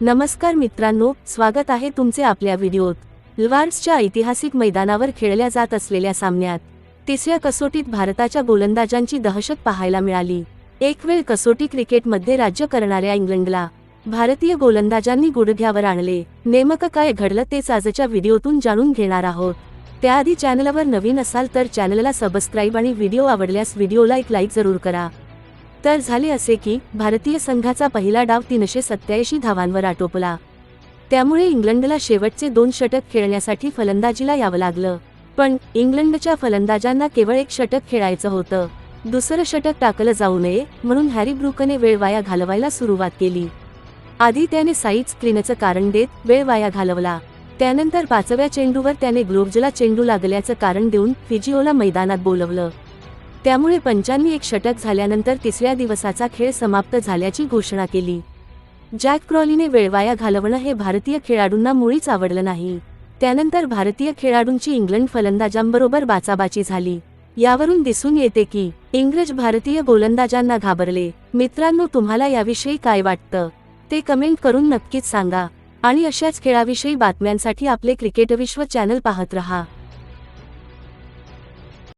नमस्कार मित्रांनो स्वागत आहे तुमचे आपल्या व्हिडिओत. लवार्सच्या ऐतिहासिक मैदानावर खेळल्या जात असलेल्या सामन्यात तिसऱ्या कसोटीत भारताच्या गोलंदाजांची दहशत पाहायला मिळाली. एक वेळ कसोटी क्रिकेटमध्ये राज्य करणाऱ्या इंग्लंडला भारतीय गोलंदाजांनी गुडघ्यावर आणले. नेमकं काय घडलं तेच आजच्या व्हिडिओतून जाणून घेणार आहोत. त्याआधी चॅनलवर नवीन असाल तर चॅनलला सबस्क्राईब आणि व्हिडिओ आवडल्यास व्हिडिओला एक लाईक जरूर करा. तर झाले असे की भारतीय संघाचा पहिला डाव तीनशे सत्याऐंशी धावांवर आटोपला. त्यामुळे इंग्लंडला शेवटचे दोन षटक खेळण्यासाठी फलंदाजीला यावं लागलं. पण इंग्लंडच्या फलंदाजांना केवळ एक षटक खेळायचं होतं. दुसरं षटक टाकलं जाऊ नये म्हणून हॅरी ब्रुकने वेळ वाया घालवायला सुरुवात केली. आधी त्याने साईड स्क्रीनचं कारण देत वेळ वाया घालवला. त्यानंतर पाचव्या चेंडूवर त्याने ग्लोव्जला चेंडू लागल्याचं कारण देऊन फिजिओला मैदानात बोलवलं. त्यामुळे पंचांनी एक षटक झाल्यानंतर तिसऱ्या दिवसाचा खेळ समाप्त झाल्याची घोषणा केली. जॅक क्रॉलीने वेळवाया घालवणं हे भारतीय खेळाडूंना मुळीच आवडलं नाही. त्यानंतर भारतीय खेळाडूंची इंग्लंड फलंदाजांबरोबर बाचाबाची झाली. यावरून दिसून येते की इंग्रज भारतीय गोलंदाजांना घाबरले. मित्रांनो तुम्हाला याविषयी काय वाटतं? ते कमेंट करून नक्कीच सांगा. आणि अशाच खेळाविषयी बातम्यांसाठी आपले क्रिकेट विश्व चॅनल पाहत रहा.